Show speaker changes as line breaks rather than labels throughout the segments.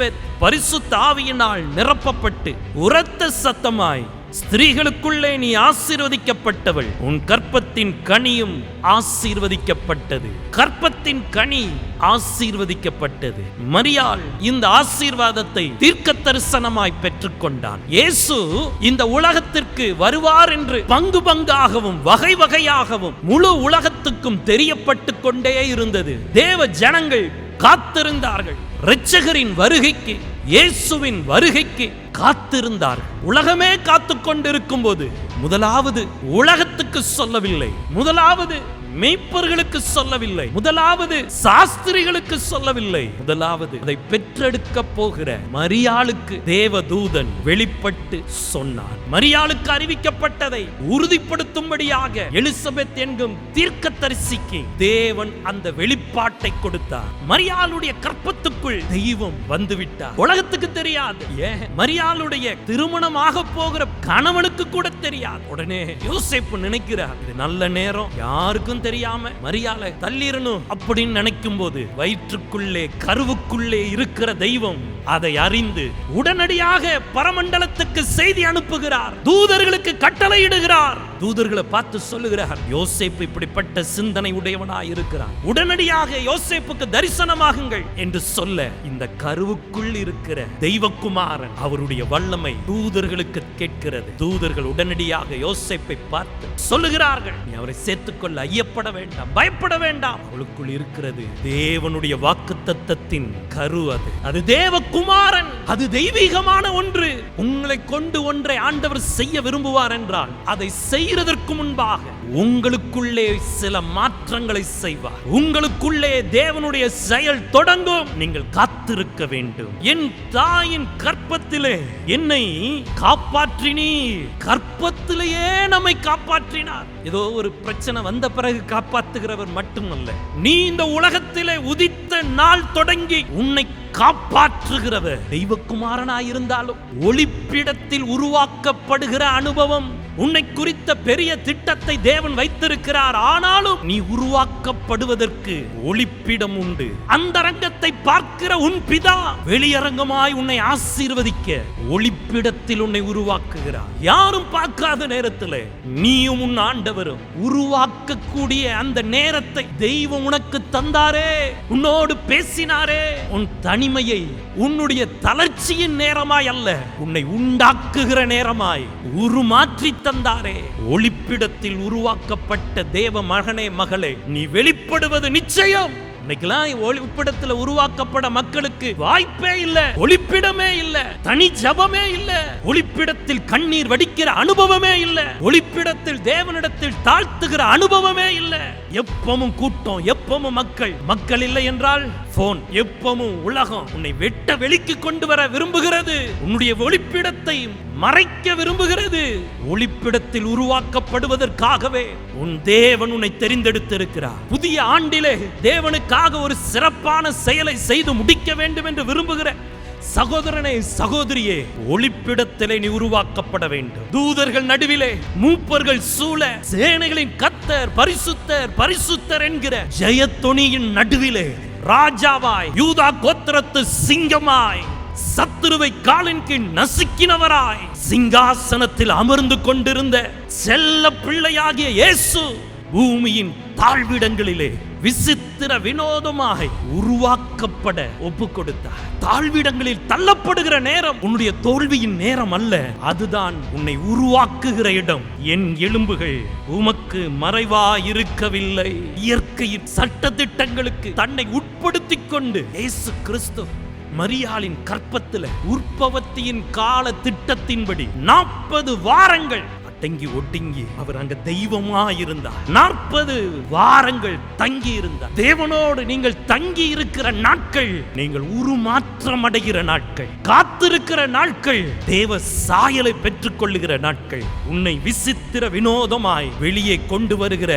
Elizabeth பரிசுத்த ஆவியினால் நிரப்பப்பட்டு உரத்த சத்தமாய் ஸ்திரீகளுக்குள்ளே நீ ஆசீர்வதிக்கப்பட்டவள். உன் கற்பத்தின் கனியும் ஆசீர்வதிக்கப்பட்டது. கற்பத்தின் கனி ஆசீர்வதிக்கப்பட்டது. மரியாள் இந்த ஆசீர்வாதத்தை தீர்க்க தரிசனமாய் பெற்றுக்கொண்டான். இயேசு இந்த உலகத்திற்கு வருவார் என்று பங்கு பங்காகவும் வகை வகையாகவும் முழு உலகத்துக்கும் தெரியப்பட்டு கொண்டே இருந்தது. தேவ ஜனங்கள் காத்திருந்தார்கள். இரட்சகரின் வருகைக்கு இயேசுவின் வருகைக்கு காத்திருந்தார். உலகமே காத்து கொண்டிருக்கும் போது முதலாவது உலகத்துக்கு சொல்லவில்லை. முதலாவது மெய்ப்பர்களுக்கு சொல்லவில்லை. முதலாவது சாஸ்திரிகளுக்கு சொல்லவில்லை. முதலாவது அதை பெற்றெடுக்க போகிற மரியாளுக்கு தேவதூதன் வெளிப்பட்டு சொன்னான் மரியாளுக்கு அறிவிக்கப்பட்டதை உறுதிப்படுத்தும்படியாக எலிசபெத் என்கும் தீர்க்கதரிசிக்கு தேவன் அந்த வெளிப்பாட்டை கொடுத்தார். மரியாளுடைய கற்பத்துக்குள் தெய்வம் வந்துவிட்டார். உலகத்துக்கு தெரியாது. ஏன்? மரியாளுடைய திருமணமாக போகிற கணவனுக்கு கூட தெரியாது. உடனே யோசிப்பு நினைக்கிறார். இது நல்ல நேரம். யாருக்கும் தெரியாம மரியாதை தள்ளிடணும் அப்படின்னு நினைக்கும் போது வயிற்றுக்குள்ளே கருவுக்குள்ளே இருக்கிற தெய்வம் அதை அறிந்து உடனடியாக பரமண்டலத்துக்கு செய்தி அனுப்புகிறார். தூதர்களுக்கு கட்டளையிடுகிறார். தூதர்களை பார்த்து சொல்லுகிறார். யோசேப்பு இப்படிப்பட்ட சிந்தனை உடையவனாய் இருக்கிறான். உடனடியாக யோசேப்புக்கு தரிசனமாகுங்கள் என்று சொல்ல இந்த கருவுக்குள் இருக்கிற தெய்வக்குமாரன் அவருடைய வல்லமை தூதர்களுக்கு கேட்கிறது. தூதர்கள் உடனடியாக யோசேப்பை பார்த்து சொல்லுகிறார்கள் நீ அவரை சேர்த்துக்கொள்ள ஐயப்பட வேண்டாம் பயப்பட வேண்டாம். அவளுக்குள் இருக்கிறது தேவனுடைய வாக்கு தத்தத்தின் கரு அது. அது தேவகுமாரன் அது தெய்வீகமான ஒன்று. உங்களை கொண்டு ஒன்றை ஆண்டவர் செய்ய விரும்புவார் என்றால் அதை செய்ய செய்யறதற்கு முன்பாக உங்களுக்குள்ளே சில மாற்றங்களை செய்வார். உங்களுக்குள்ளே தேவனுடைய செயல் தொடங்கும். நீங்கள் காத்திருக்க வேண்டும். என் தாயின் கற்பத்திலே என்னை காப்பாற்றினீ கற்பத்திலேயே நம்மை காப்பாற்றினார். ஏதோ ஒரு பிரச்சனை வந்த பிறகு காப்பாத்துகிறவர் மட்டுமல்ல நீ இந்த உலகத்திலே உதித்த நாள் தொடங்கி உன்னை காப்பாற்றுகிறவர். தெய்வக்குமாரனாயிருந்தாலும் ஒளிப்பிடத்தில் உருவாக்கப்படுகிற அனுபவம் உன்னை குறித்த பெரிய திட்டத்தை தேவன் வைத்திருக்கிறார். ஆனாலும் நீ உருவாக்கப்படுவதற்கு ஒளிப்பிடம் உண்டு. அந்த ரங்கத்தை பார்க்கிற உன் பிதா வெளியரங்கமாய் உன்னை ஆசீர்வதிக்க ஒளிப்பிடத்தில் உன்னை உருவாக்குகிறார். யாரும் பார்க்காத நேரத்தில் நீயும் உன் ஆண்டவரும் உருவாக்கக்கூடிய அந்த நேரத்தை தெய்வம் உனக்கு தந்தாரே உன்னோடு பேசினாரே. உன் தனிமையை உன்னுடைய தளர்ச்சியின் நேரமாய் அல்ல உன்னை உண்டாக்குகிற நேரமாய் உருமாற்றி தந்தாரே. ஒளிப்பிடத்தில் உருவாக்கப்பட்ட தேவ மகனே மகளே நீ வெளிப்படுவது நிச்சயம். இன்னைக்கெல்லாம் ஒளிப்பிடத்துல உருவாக்கப்பட மக்களுக்கு வாய்ப்பே இல்ல ஒளிப்பிடமே இல்ல தனி ஜபமே இல்ல ஒளிப்பிடத்தில் கண்ணீர் வடிக்கிற அனுபவமே இல்ல ஒளிப்பிடத்தில் தேவனிடத்தில் தாழ்த்துகிற அனுபவமே இல்ல. எப்பவும் கூட்டம் எப்பவும் மக்கள் மக்கள் இல்லை என்றால் போன் எப்பவும் உலகம் உன்னை வெட்ட வெளிக்கு கொண்டு வர விரும்புகிறது. உன்னுடைய ஒளிப்பிடத்தை மறைக்க விரும்புகிறது. ஒளிப்பிடத்தில் உருவாக்கப்படுவதற்காகவே உன் தேவன் உன்னை தெரிந்தெடுத்திருக்கிறார். புதிய ஆண்டிலே தேவனுக்காக ஒரு சிறப்பான செயலை செய்து முடிக்க வேண்டும் என்று விரும்புகிற சகோதரனே சகோதரியே ஒளிப்பிடத்திலே நீ உருவாக்கப்பட வேண்டும். தூதர்கள் நடுவிலே மூப்பர்கள் சூழ சேனைகளின் கத்தர் பரிசுத்தர் பரிசுத்தர் என்கிற ஜெயத்தொனியின் நடுவிலே ராஜாவாய் யூதா கோத்திரத்து சிங்கமாய் சத்துருவை காலின் கீழ் நசுக்கினவராய் சிங்காசனத்தில் அமர்ந்து கொண்டிருந்த செல்ல பிள்ளையாகிய இயேசு பூமியின் தாழ்விடங்களிலே விசித்திர வினோதமாக உருவாக்கப்பட ஒப்பு கொடுத்தார் தாழ்விடங்களில் தள்ளப்படுகிற நேரம் உன்னுடைய தோல்வியின் நேரம் அல்ல. அதுதான் உன்னை உருவாக்குகிற இடம். என் எலும்புகள் உமக்கு மறைவா இருக்கவில்லை இயற்கையின் சட்ட திட்டங்களுக்கு தன்னை உட்படுத்திக் கொண்டு இயேசு கிறிஸ்து மரியாளின் கற்பத்துல உற்பவத்தியின் கால திட்டத்தின்படி நாற்பது வாரங்கள் தங்கி ஒடுங்கி அவர் அங்க தெய்வமா இருந்தார் நாற்பது வாரங்கள் தங்கி இருந்தார் தேவனோடு நீங்கள் தங்கி இருக்கிற நாட்கள் நீங்கள் உருமாற்றம் அடைகிற நாட்கள் காத்திருக்கிற நாட்கள் தேவ சாயலை பெற்றுக்கொள்ளுகிற நாட்கள் உன்னை விசித்திர வினோதமாய் வெளியே கொண்டு வருகிற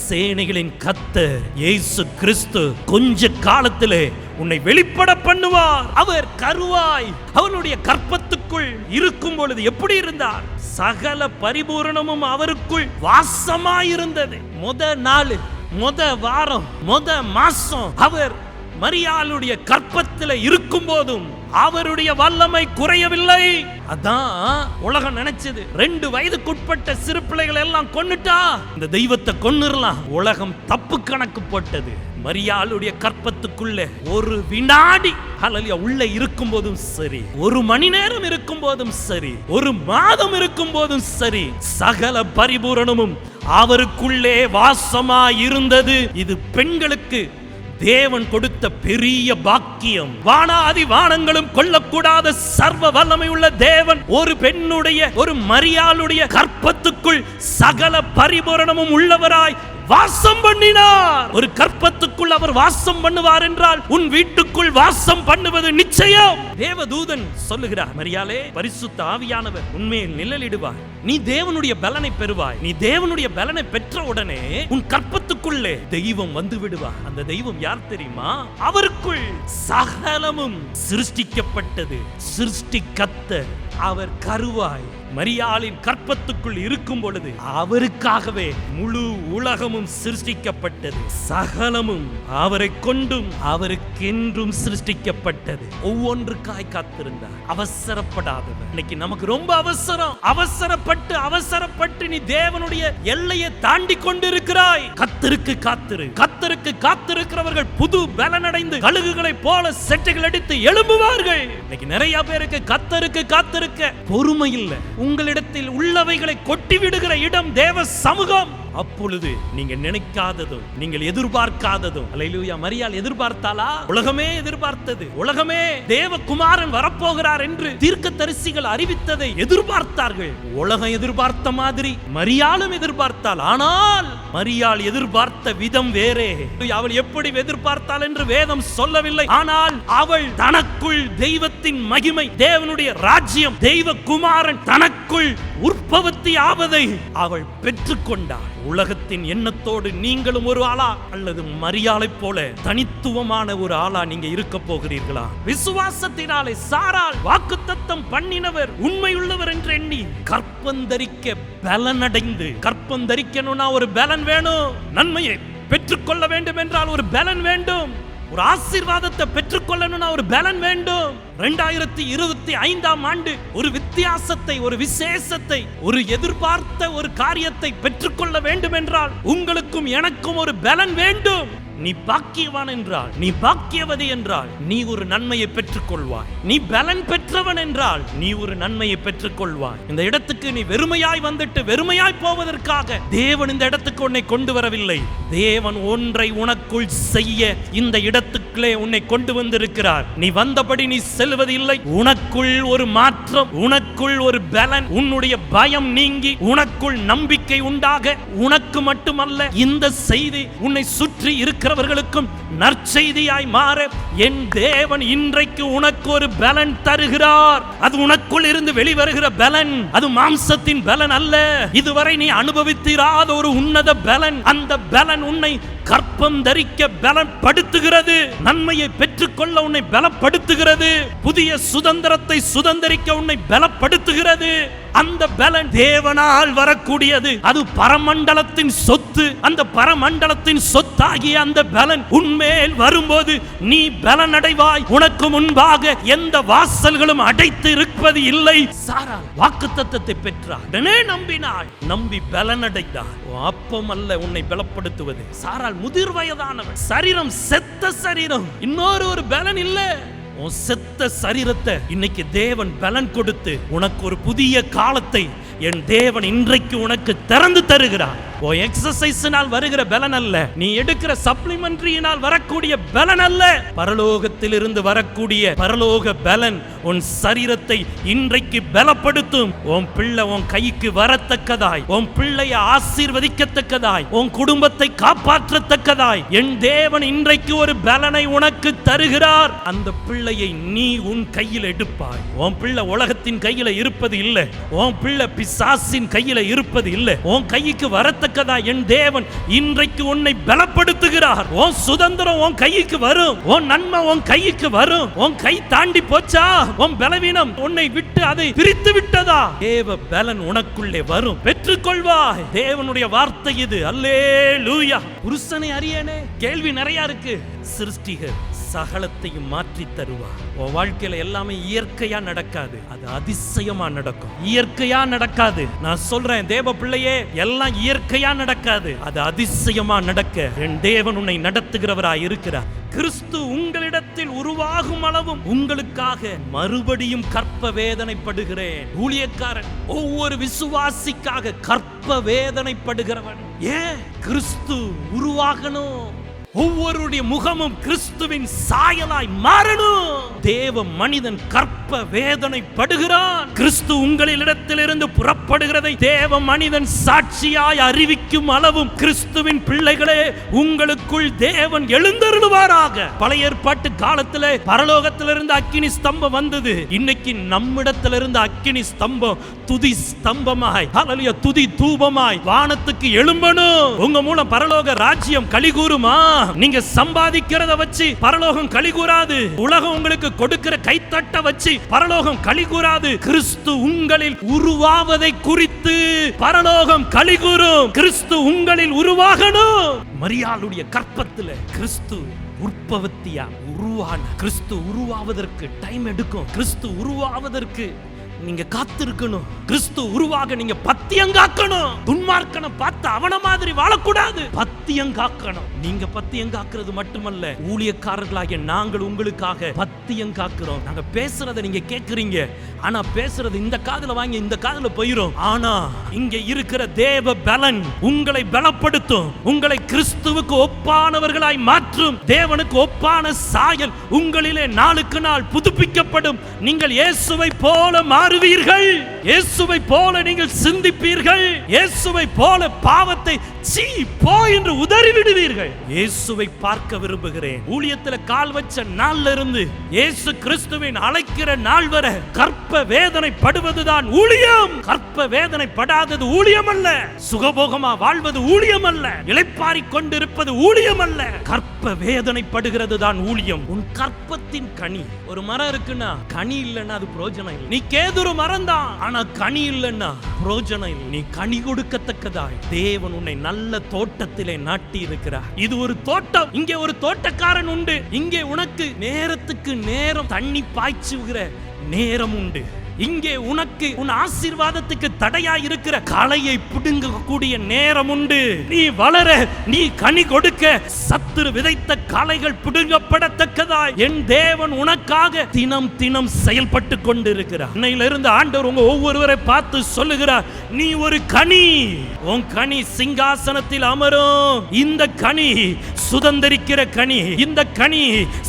சேனைகளின் கத்தர் இயேசு கிறிஸ்து கொஞ்ச காலத்திலே உன்னை வெளிப்பட பண்ணுவார். அவர் கருவாய். அவனுடைய கற்பத்துக்குள் இருக்கும் பொழுது எப்படி இருந்தார்? சகல பரிபூரணமும் அவருக்குள் வாசமாயிருந்தது. முத நாள் முத வாரம் முத மாசம் அவர் மரியாளுடைய கற்பத்தில் இருக்கும் போதும் அவருடைய வல்லமை குறையவில்லை. அதான் உலகம் நினைச்சது. ரெண்டு வயதுக்குட்பட்ட சிறு பிள்ளைகளை எல்லாம் கொன்னுட்டா? இந்த தெய்வத்தை கொன்னுடலாம். உலகம் தப்பு கணக்கு போட்டது. மரியாளுடைய கற்பத்துக்குள்ள ஒரு வினாடி அலலியா உள்ள இருக்கும் போதும் சரி. ஒரு மணி நேரம் இருக்கும் போதும் சரி. ஒரு மாதம் இருக்கும் போதும் சரி. சகல பரிபூரணமும் அவருக்குள்ளே வாசமா இருந்தது இது பெண்களுக்கு தேவன் கொடுத்த பெரிய பாக்கியம். வானாதி வானங்களும் கொல்லக்கூடாத சர்வ வல்லமை உள்ள தேவன் ஒரு பெண்ணுடைய ஒரு மரியாளுடைய கற்பத்துக்குள் சகல பரிபூரணமும் உள்ளவராய் வாசம் பண்ணினார். ஒரு கற்பத்துக்குள் அவர் வாசம் பண்ணுவார் என்றால் உன் வீட்டுக்குள் வாசம் பண்ணுவது நிச்சயம். தேவதூதன் சொல்லுகிறார் மரியாலே பரிசுத்த ஆவியானவர் உண்மையில் நிழலிடுவார். நீ தேவனுடைய பலனை பெறுவாய். நீ தேவனுடைய பலனை பெற்ற உடனே உன் கற்பத்துக்குள்ளே தெய்வம் வந்து விடுவார். அந்த தெய்வம் யார் தெரியுமா? அவருக்குள் சகலமும் சிருஷ்டிக்கப்பட்டது. சிருஷ்டிக்கத்த அவர் கருவாய். மரியாளின் கற்பத்துக்குள் இருக்கும் பொழுது அவருக்காகவே முழு உலகமும் சிருஷ்டிக்கப்பட்டது. சகலமும் அவரை கொண்டும் அவருக்கென்றும் சிருஷ்டிக்கப்பட்டது. ஒவ்வொன்றுக்காய் காத்திருந்தார். அவசரப்படாதவர். இன்னைக்கு நமக்கு ரொம்ப அவசரம். அவசரப்பட்டு அவசரப்பட்டு நீ தேவனுடைய எல்லையை தாண்டி கொண்டிருக்கிறாய். கத்திருக்கு காத்திரு. கர்த்தருக்கு காத்திருக்கிறவர்கள் புது பலனடைந்து கழுகுகளை போல செட்டைகள் அடித்து எழும்புவார்கள். இன்னைக்கு நிறைய பேருக்கு கத்தருக்கு காத்திருக்க பொறுமை இல்லை. உங்களிடத்தில் உள்ளவைகளை கொட்டி விடுகிற இடம் தேவ சமூகம். அப்பொழுது நீங்க நினைக்காததும் நீங்கள் எதிர்பார்க்காததும் அலையிலூயா மரியாள் எதிர்பார்த்தாளா? உலகமே எதிர்பார்த்தது. உலகமே தேவகுமாரன் வரப்போகிறார் என்று தீர்க்க தரிசிகள் அறிவித்ததை எதிர்பார்த்தார்கள். உலகம் எதிர்பார்த்த மாதிரி மரியாளும் எதிர்பார்த்தாள். ஆனால் மரியாள் எதிர்பார்த்த விதம் வேறே. அவள் எப்படி எதிர்பார்த்தாள் என்று வேதம் சொல்லவில்லை. ஆனால் அவள் தனக்குள் தெய்வத்தின் மகிமை தேவனுடைய ராஜ்யம் தெய்வ குமாரன் தனக்குள் உற்பவத்தி ஆவதை அவள் பெற்றுக்கொண்டாள். உலகத்தின் எண்ணத்தோடு நீங்களும் ஒரு ஆளா அல்லது மரியாதை போல தனித்துவமான ஒரு ஆளா நீங்க இருக்க போகிறீர்களா? விசுவாசத்தினாலே சாரால் வாக்குத்தத்தம் பண்ணினவர் உண்மையுள்ளவர் என்று எண்ணி கற்பந்தரிக்க பலனடைந்து கற்பந்தரிக்கணும்னா ஒரு பலன் வேணும். நன்மையை பெற்றுக்கொள்ள வேண்டும் என்றால் ஒரு பலன் வேண்டும். ஒரு ஆசீர்வாதத்தை பெற்றுக்கொள்ளணும்னா ஒரு பலன் வேண்டும். ரெண்டாயிரத்தி இருபத்தி ஐந்தாம் ஆண்டு ஒரு வித்தியாசத்தை ஒரு விசேஷத்தை ஒரு எதிர்பார்த்த ஒரு காரியத்தை பெற்றுக்கொள்ள வேண்டும் என்றால் உங்களுக்கும் எனக்கும் ஒரு பலன் வேண்டும். நீ பாக்கியவான் என்றால் நீ பாக்கியவதி என்றால் நீ ஒரு நன்மையை பெற்றுக்கொள்வாய். நீ பலன் பெற்றவன் என்றால் நீ ஒரு நன்மையை பெற்றுக்கொள்வாய். இந்த இடத்துக்கு நீ வெறுமையாய் வந்துட்டு வெறுமையாய் போவதற்காக தேவன் இந்த இடத்துக்கு உன்னை கொண்டு வரவில்லை. தேவன் ஒன்றை உனக்குள் செய்ய இந்த இடத்துக்குள்ளே உன்னை கொண்டு வந்திருக்கிறார். நீ வந்தபடி நீ செல்வது இல்லை உனக்குள் ஒரு மாற்றம் உனக்குள் ஒரு பலன் உன்னுடைய பயம் நீங்கி உனக்குள் நம்பிக்கை உண்டாக உனக்கு மட்டுமல்ல இந்த செய்தி உன்னை சுற்றி இருக்க இருக்கிறவர்களுக்கும் நற்செய்தியாய் மாற என் தேவன் இன்றைக்கு உனக்கு ஒரு பலன் தருகிறார். அது உனக்குள் இருந்து வெளிவருகிற பலன். அது மாம்சத்தின் பலன் அல்ல. இதுவரை நீ அனுபவித்திராத ஒரு உன்னத பலன். அந்த பலன் உன்னை கற்பம் தரிக்க பலப்படுத்துகிறது. நன்மையை பெற்றுக்கொள்ள உன்னை பலப்படுத்துகிறது. புதிய சுதந்திரத்தை சுதந்திரிக்க உன்னை பலப்படுத்துகிறது. அந்த பலன் தேவனால் வரக்கூடியது. அது பரமண்டலத்தின் சொத்து அந்த பரமண்டலத்தின் சொத்தாகிய அந்த பலன் உன்மேல் வரும்போது நீ பலன் அடைவாய் உனக்கு முன்பாக எந்த வாசல்களும் அடைத்து இருப்பது இல்லை. சாரா வாக்கு தத்தத்தை பெற்றார் உடனே நம்பினாள் நம்பி பலன் அடைந்தார் அப்பம் அல்ல உன்னை பலப்படுத்துவது. சாரால் முதிர் வயதானவன் சரீரம் செத்த சரீரம். இன்னொரு ஒரு பலன் இல்லை. உன் செத்த சரீரத்தை இன்னைக்கு தேவன் பலன் கொடுத்து உனக்கு ஒரு புதிய காலத்தை என் தேவன் இன்றைக்கு உனக்கு திறந்து தருகிறார். ஓ எக்ஸசைஸினால் வருகிற பலன் அல்ல நீ எடுக்கிற சப்ளிமெண்ட்ரியினால் வரக்கூடிய பலன் அல்ல பரலோகத்திலிருந்து வரக்கூடிய பரலோக பலன் உன் சரீரத்தை இன்றைக்கு பலப்படுத்தும். உன் பிள்ளை உன் கைக்கு வரத்தக்கதாய். உன் பிள்ளைய ஆசீர்வதிக்கத்தக்கதாய். உன் குடும்பத்தை காப்பாற்றத்தக்கதாய். என் தேவன் இன்றைக்கு ஒரு பலனை உனக்கு தருகிறார். அந்த பிள்ளையை நீ உன் கையில் எடுப்பாய். உன் பிள்ளை உலகத்தின் கையில இருப்பது இல்லை. உன் பிள்ளை பிசாசின் கையில இருப்பது இல்லை. உன் கைக்கு வரத்தக்கதா என் தேவன் இன்றைக்கு உன்னை பலப்படுத்துகிறார். உன் சுதந்திரம் உன் கைக்கு வரும். உன் நன்மை உன் கைக்கு வரும். உன் கை தாண்டி போச்சா? உன் பலவீனம் உன்னை விட்டு அதை பிரித்து விட்டதா? தேவ பலன் உனக்குள்ளே வரும். பெற்றுக்கொள்வாய். தேவனுடைய வார்த்தை இது. அல்லே லூயா புருஷனை அறியனே. கேள்வி நிறைய இருக்கு. சிருஷ்டிகர். சகலத்தையும் மாற்றி தருவார் உன் வாழ்க்கையில எல்லாமே இயற்கையா நடக்காது. அது அதிசயமா நடக்கும். இயற்கையா நடக்காது. நான் சொல்றேன் தேவ பிள்ளையே எல்லாம் இயற்கையா நடக்காது. அது அதிசயமா நடக்க. என் தேவன் உன்னை நடத்துகிறவராய் இருக்கிறார். கிறிஸ்து உங்களிடத்தில் உருவாகும் அளவும் உங்களுக்காக மறுபடியும் கற்ப வேதனைப்படுகிறேன். ஊழியக்காரன் ஒவ்வொரு விசுவாசிக்காக கற்ப வேதனைப்படுகிறவன். ஏன்? கிறிஸ்து உருவாகணும். ஒவ்வொருடைய முகமும் கிறிஸ்துவின் சாயலாய் மாறணும். தேவ மனிதன் கற்ப வேதனைப்படுகிறான். கிறிஸ்து உங்களிடத்திலிருந்து புறப்படுகிறதை தேவ மனிதன் சாட்சியாய் அறிவிக்கும் அளவும் கிறிஸ்துவின் பிள்ளைகளே உங்களுக்குள் தேவன் எழுந்தருளுவாராக. பழைய ஏற்பாட்டு காலத்துல பரலோகத்திலிருந்து அக்கினி ஸ்தம்பம் வந்தது. இன்னைக்கு நம்மிடத்திலிருந்து அக்கினி ஸ்தம்பம் துதி ஸ்தம்பமாய் அலலிய துதி தூபமாய் வானத்துக்கு எழும்பணும். உங்க மூலம் பரலோக ராஜ்யம் கூறுமா நீங்க சம்பாதிக்கிறத வச்சு பரலோகம் கலிகூராது. உலகம் உங்களுக்கு கொடுக்கிற கைத்தட்ட வச்சு பரலோகம் கலிகூராது. கிறிஸ்து உங்களில் உருவாவதை குறித்து பரலோகம் கலிகூரும். கிறிஸ்து உங்களில் உருவாகணும். மரியாளுடைய கற்பத்துல கிறிஸ்து உற்பவத்தியா உருவான. கிறிஸ்து உருவாவதற்கு டைம் எடுக்கும். கிறிஸ்து உருவாவதற்கு நீங்க காத்திருக்கணும். கிறிஸ்து உருவாக நீங்க பத்தியம் காக்கணும் துன்மார்க்கனை பார்த்து அவன மாதிரி வாழக்கூடாது. பத்தியம் காக்கணும் நீங்க பத்தியம் காக்குறது மட்டுமல்ல ஊழியக்காரர்களாகிய நாங்கள் உங்களுக்காக சத்தியம் காக்கிறோம். நாங்க பேசுறத நீங்க கேக்குறீங்க. ஆனா பேசுறது இந்த காதுல வாங்கி இந்த காதுல போயிரும். ஆனா இங்க இருக்கிற தேவ பலன் உங்களை பலப்படுத்தும். உங்களை கிறிஸ்துவுக்கு ஒப்பானவர்களாய் மாற்றும். தேவனுக்கு ஒப்பான சாயல் உங்களிலே நாளுக்கு நாள் புதுப்பிக்கப்படும். நீங்கள் இயேசுவை போல மாறுவீர்கள். இயேசுவை போல நீங்கள் சிந்திப்பீர்கள். இயேசுவை போல பாவத்தை சீ போ என்று உதறி விடுவீர்கள் இயேசுவை பார்க்க விரும்புகிறேன். ஊழியத்துல கால் வச்ச நாள்ல இருந்து இயேசு கிறிஸ்துவின் அழைக்கிற நாள் வர கற்ப வேதனைப்படுவதுதான் ஊழியம். கற்ப வேதனை படாதது ஊழியம் அல்ல சுகபோகமா வாழ்வது ஊழியம் அல்ல இளைப்பாரி கொண்டிருப்பது ஊழியம் அல்ல கற்ப வேதனைப்படுகிறது தான் ஊழியம். உன் கற்பத்தின் கனி. ஒரு மரம் இருக்குன்னா கனி இல்லைன்னா அது பிரோஜனம் இல்லை. நீ கேதுரு மரம் தான் ஆனா கனி இல்லைன்னா பிரயோஜனம் இல்லை. நீ கனி கொடுக்கத்தக்கதாய். தேவன் உன்னை நல்ல தோட்டத்திலே நாட்டி இருக்கிறார் இது ஒரு தோட்டம். இங்கே ஒரு தோட்டக்காரன் உண்டு. இங்கே உனக்கு நேரத்துக்கு நேரம் தண்ணி பாய்ச்சுகிற நேரம் உண்டு. இங்கே உனக்கு உன் ஆசீர்வாதத்துக்கு தடையா இருக்கிற களையை பிடுங்க கூடிய நேரம் உண்டு நீ வளர நீ கனி கொடுக்க சத்துரு விதைத்த காளைகள் பிடுங்கப்படத்தக்கதாய். என் தேவன் உனக்காக தினம் தினம் செயல்பட்டு கொண்டிருக்கிறார். இன்னையிலிருந்து ஆண்டவர் உங்க ஒவ்வொருவரை பார்த்து சொல்லுகிறார் நீ ஒரு கனி. உன் கனி சிங்காசனத்தில் அமரும். இந்த கனி சுதந்திரிக்கிற கனி. இந்த கனி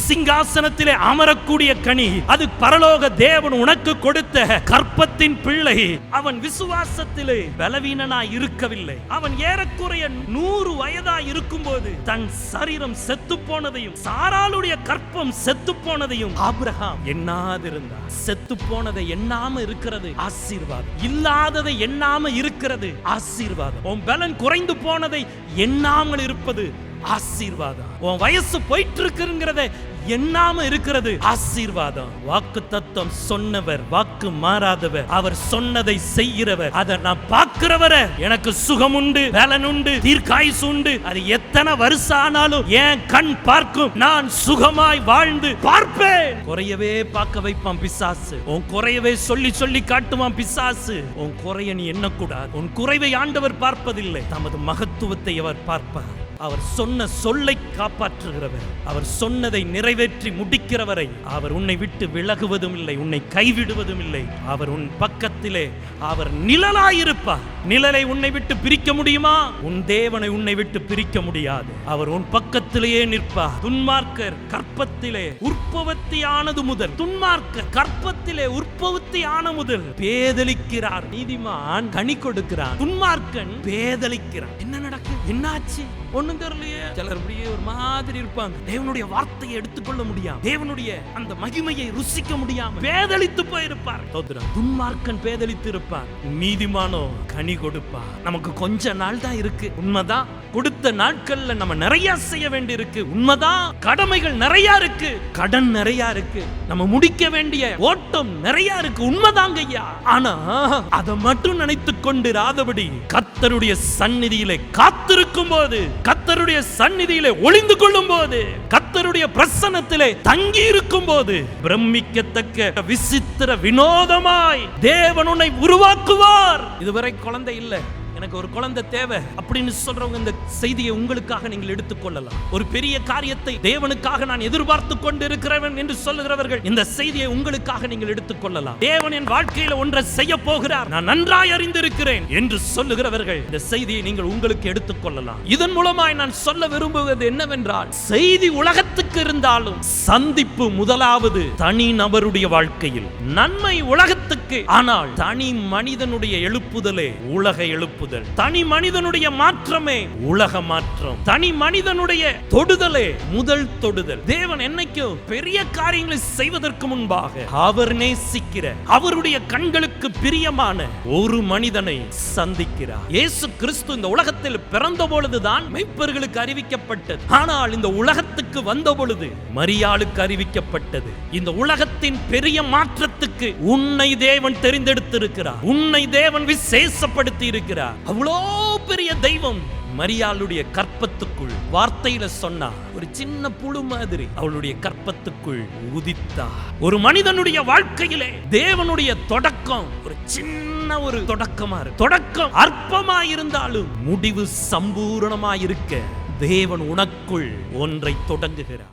சிங்காசனத்திலே அமரக்கூடிய கனி. அது பரலோக தேவன் உனக்கு கொடுத்த கற்பத்தின் பிள்ளை அவன் விசுவாசத்திலே பலவீனனா இருக்கவில்லை. அவன் ஏறக்குறைய நூறு வயதா இருக்கும்போது தன் சரீரம் செத்து போனதையும் சாராளுடைய கற்பம் செத்து போனதையும் ஆபிரகாம் எண்ணாதிருந்தார் செத்து போனதை எண்ணாம இருக்கிறது ஆசீர்வாதம். இல்லாததை எண்ணாம இருக்கிறது ஆசீர்வாதம். உன் பலன் குறைந்து போனதை எண்ணாமல் இருப்பது ஆசீர்வாதம். உன் வயசு போயிட்டு இருக்குங்கிறத எண்ணாம இருக்கிறது. ஆசீர்வாதம். வாக்கு தத்துவம் சொன்னவர் வாக்கு மாறாதவர். அவர் சொன்னதை செய்கிறவர். அதை நான் பார்க்கிறவர எனக்கு சுகம் உண்டு பலன் உண்டு தீர்க்காயுசு உண்டு அது எத்தனை வருஷம் ஆனாலும் என் கண் பார்க்கும். நான் சுகமாய் வாழ்ந்து பார்ப்பேன். குறையவே பார்க்க வைப்பான் பிசாசு. உன் குறையவே சொல்லி சொல்லி காட்டுவான் பிசாசு. உன் குறைய நீ எண்ணக்கூடாது. உன் குறைவை ஆண்டவர் பார்ப்பதில்லை. தமது மகத்துவத்தை அவர் பார்ப்பார். அவர் சொன்ன சொல்லை காப்பாற்றுகிறவர். அவர் சொன்னதை நிறைவேற்றி முடிக்கிறவரை. அவர் உன்னை விட்டு விலகுவதும் இல்லை உன்னை கைவிடுவதும் இல்லை அவர் உன் பக்கத்திலே அவர் நிழலாயிருப்பார். நிழலை உன்னை விட்டு பிரிக்க முடியுமா? உன் தேவனை உன்னை விட்டு பிரிக்க முடியாது. அவர் உன் பக்கத்திலேயே நிற்பார். துன்மார்க்கர் கற்பத்திலே உற்பவத்தியானது முதல். துன்மார்க்கர் கற்பத்திலே உற்பவத்தியான முதல். பேதலிக்கிறார். நீதிமான் கனி கொடுக்கிறார். துன்மார்க்கன் பேதலிக்கிறார். என்ன நடக்கு என்னாச்சு? ஒண்ணும் தெரியலையே. சிலர் அப்படியே ஒரு மாதிரி இருப்பாங்க. தேவனுடைய வார்த்தையை எடுத்துக்கொள்ள முடியாம தேவனுடைய அந்த மகிமையை ருசிக்க முடியாம பேதலித்து போயிருப்பார். துன்மார்க்கன் பேதலித்து இருப்பார். நீதிமானோ கனி கொடுப்பார். நமக்கு கொஞ்ச நாள் தான் இருக்கு. உண்மைதான் கொடுத்த நாட்கள்ல நம்ம நிறைய செய்ய வேண்டி இருக்கு உண்மைதான் கடமைகள் நிறைய இருக்கு. கடன் நிறைய இருக்கு. நம்ம முடிக்க வேண்டிய ஓட்டம் நிறைய இருக்கு. உண்மைதாங்க ஐயா. ஆனா அதை மட்டும் நினைத்து கொண்டிராதபடி கத்தருடைய சந்நிதியிலே காத்திருக்கும் போது கத்தருடைய சந்நிதியிலே ஒளிந்து கொள்ளும் போது கத்தருடைய பிரசன்னத்திலே தங்கி இருக்கும் போது பிரமிக்கத்தக்க விசித்திர வினோதமாய் தேவன் உன்னை உருவாக்குவார். இதுவரை குழந்தை இல்லை. எனக்கு ஒரு குழந்தை தேவை அப்படின்னு சொல்றவங்க இந்த செய்தியை உங்களுக்காக நீங்கள் எடுத்துக்கொள்ளலாம் ஒரு பெரிய காரியத்தை தேவனுக்காக நான் எதிர்பார்த்து கொண்டிருக்கிறவன் என்று சொல்லுகிறவர்கள் இந்த செய்தியை உங்களுக்காக நீங்கள் எடுத்துக்கொள்ளலாம் தேவன் என் வாழ்க்கையில ஒன்றை செய்ய போகிறார். நான் நன்றாய் அறிந்திருக்கிறேன் என்று சொல்லுகிறவர்கள் இந்த செய்தியை நீங்கள் உங்களுக்கு எடுத்துக்கொள்ளலாம் இதன் மூலமாய் நான் சொல்ல விரும்புவது என்னவென்றால் செய்தி உலகத்துக்கு இருந்தாலும் சந்திப்பு முதலாவது தனி நபருடைய வாழ்க்கையில். நன்மை உலக இருக்கு. ஆனால் தனி மனிதனுடைய எழுப்புதலே உலக எழுப்புதல். தனி மனிதனுடைய மாற்றமே உலக மாற்றம். தனி மனிதனுடைய தொடுதலே முதல் தொடுதல். தேவன் என்னைக்கும் பெரிய காரியங்களை செய்வதற்கு முன்பாக அவர் நேசிக்கிற அவருடைய கண்களுக்கு பிரியமான ஒரு மனிதனை சந்திக்கிறார். இயேசு கிறிஸ்து இந்த உலகத்தில் பிறந்த பொழுதுதான் மெய்ப்பர்களுக்கு அறிவிக்கப்பட்டது. ஆனால் இந்த உலகத்துக்கு வந்த பொழுது மரியாளுக்கு அறிவிக்கப்பட்டது. இந்த உலகத்தின் பெரிய மாற்றத்துக்கு உன்னை தேவன் தெரிந்தெடுத்திருக்கிறார். உன்னை தேவன் விசேஷப்படுத்தி இருக்கிறார் அவ்வளோ பெரிய தெய்வம் மரியாளுடைய கற்பத்துக்குள் வார்த்தையில சொன்னா ஒரு சின்ன புழு மாதிரி அவளுடைய கற்பத்துக்குள் உதித்தா ஒரு மனிதனுடைய வாழ்க்கையிலே தேவனுடைய தொடக்கம் ஒரு சின்ன ஒரு தொடக்கமா இருக்கு. தொடக்கம் அற்பமா இருந்தாலும் முடிவு சம்பூரணமா இருக்க தேவன் உனக்குள் ஒன்றை தொடங்குகிறார்.